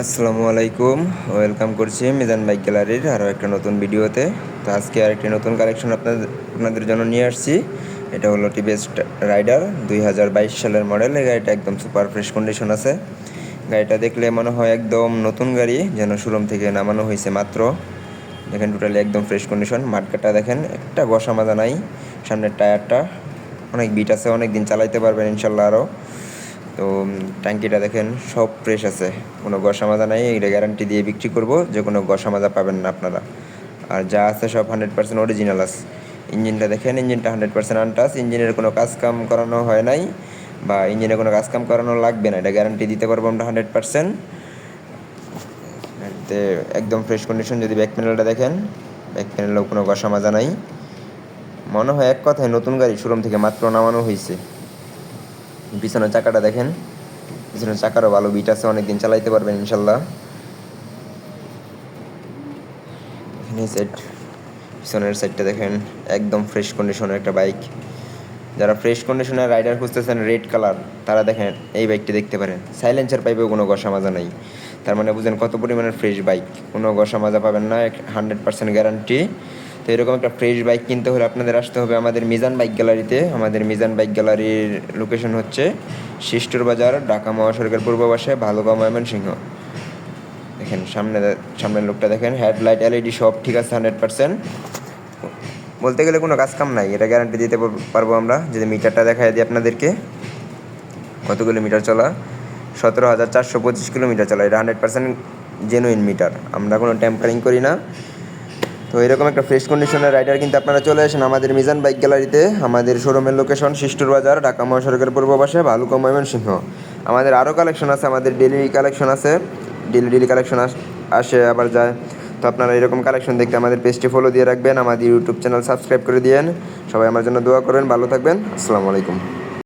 আসসালামু আলাইকুম। ওয়েলকাম করছি মিজান বাইক গ্যালারির আরও একটা নতুন ভিডিওতে। তো আজকে আরেকটি নতুন কালেকশন আপনাদের আপনাদের জন্য নিয়ে আসছি। এটা হলো টিভিএস রাইডার দুই হাজার বাইশ সালের মডেল এই গাড়িটা একদম সুপার ফ্রেশ কন্ডিশন আছে। গাড়িটা দেখলে মনে হয় একদম নতুন গাড়ি, যেন শোরুম থেকে নামানো হয়েছে মাত্র। দেখেন টোটালি একদম ফ্রেশ কন্ডিশন মার্কেটটা দেখেন, একটা বসা মাজা নাই, সামনের টায়ারটা। অনেক বিট আছে অনেক দিন চালাইতে পারবেন ইনশাল্লাহ আরও তো ট্যাঙ্কিটা দেখেন, সব ফ্রেশ আছে। কোনো গসা মাজা নাই, এটা গ্যারান্টি দিয়ে বিক্রি করব। যে কোনো গসা মাজা পাবেন না আপনারা। আর যা আছে সব হান্ড্রেড পার্সেন্ট অরিজিনাল আছে। ইঞ্জিনটা দেখেন, ইঞ্জিনটা হান্ড্রেড পার্সেন্ট আনটাস ইঞ্জিনের কোনো কাজ কাম করানো হয় নাই, বা ইঞ্জিনে কোনো কাজ কাম করানো লাগবে না। এটা গ্যারান্টি দিতে পারব আমরা হান্ড্রেড পার্সেন্ট একদম ফ্রেশ কন্ডিশন যদি ব্যাক প্যানেলটা দেখেন ব্যাক প্যানেলেও কোনো গসা মাজা নাই। মনে হয় এক কথায় নতুন গাড়ি শোরুম থেকে মাত্র নামানো হয়েছে পিছনের চাকাটা দেখেন। পিছনের চাকারও ভালো বিট আছে, অনেকদিন চালাইতে পারবেন ইনশাল্লাহ। সেট পিছনের সাইডটা দেখেন, একদম ফ্রেশ কন্ডিশনের একটা বাইক যারা ফ্রেশ কন্ডিশনের রাইডার খুঁজতেছেন রেড কালার তারা দেখেন এই বাইকটি দেখতে পারেন। সাইলেন্সার পাইপেও কোনো গসা মাজা নাই। তার মানে বুঝেন কত পরিমাণের ফ্রেশ বাইক কোনো গসা মাজা পাবেন না হান্ড্রেড পার্সেন্ট গ্যারান্টি তো এরকম একটা ফ্রেশ বাইক কিনতে হলে আপনাদের আসতে হবে আমাদের মিজান বাইক গ্যালারিতে আমাদের মিজান বাইক গ্যালারির লোকেশন হচ্ছে শিষ্টুর বাজার, ঢাকা মহাসড়কের পূর্ব পাশে ভালুকা ময়মনসিংহ। দেখেন সামনে সামনের লোকটা দেখেন হেডলাইট এলইডি সব ঠিক আছে হান্ড্রেড পার্সেন্ট বলতে গেলে কোনো কাজ কাম নাই, এটা গ্যারান্টি দিতে পারব আমরা। যদি মিটারটা দেখাই দিই আপনাদেরকে, কত কিলোমিটার চলা? সতেরো হাজার চারশো পঁচিশ কিলোমিটার চলা, এটা হান্ড্রেড পার্সেন্ট জেনুইন মিটার আমরা কোনো ট্যাম্পারিং করি না। তো এরকম একটা ফ্রেশ কন্ডিশনের রাইডার কিন্তু আপনারা চলে আসেন আমাদের মিজান বাইক গ্যালারিতে, আমাদের শোরুমের লোকেশন শিষ্টুর বাজার, ঢাকা মহাসড়কের পূর্ব পাশে, ভালুকা ময়মনসিংহ। আমাদের আরও কালেকশন আছে, আমাদের ডেলি কালেকশন আছে। ডেলি ডেলি কালেকশন আসে আবার যায়। তো আপনারা এরকম কালেকশন দেখতে আমাদের পেজটি ফলো দিয়ে রাখবেন, আমাদের ইউটিউব চ্যানেল সাবস্ক্রাইব করে দিয়েন। সবাই আমার জন্য দোয়া করবেন, ভালো থাকবেন। আসসালামু আলাইকুম।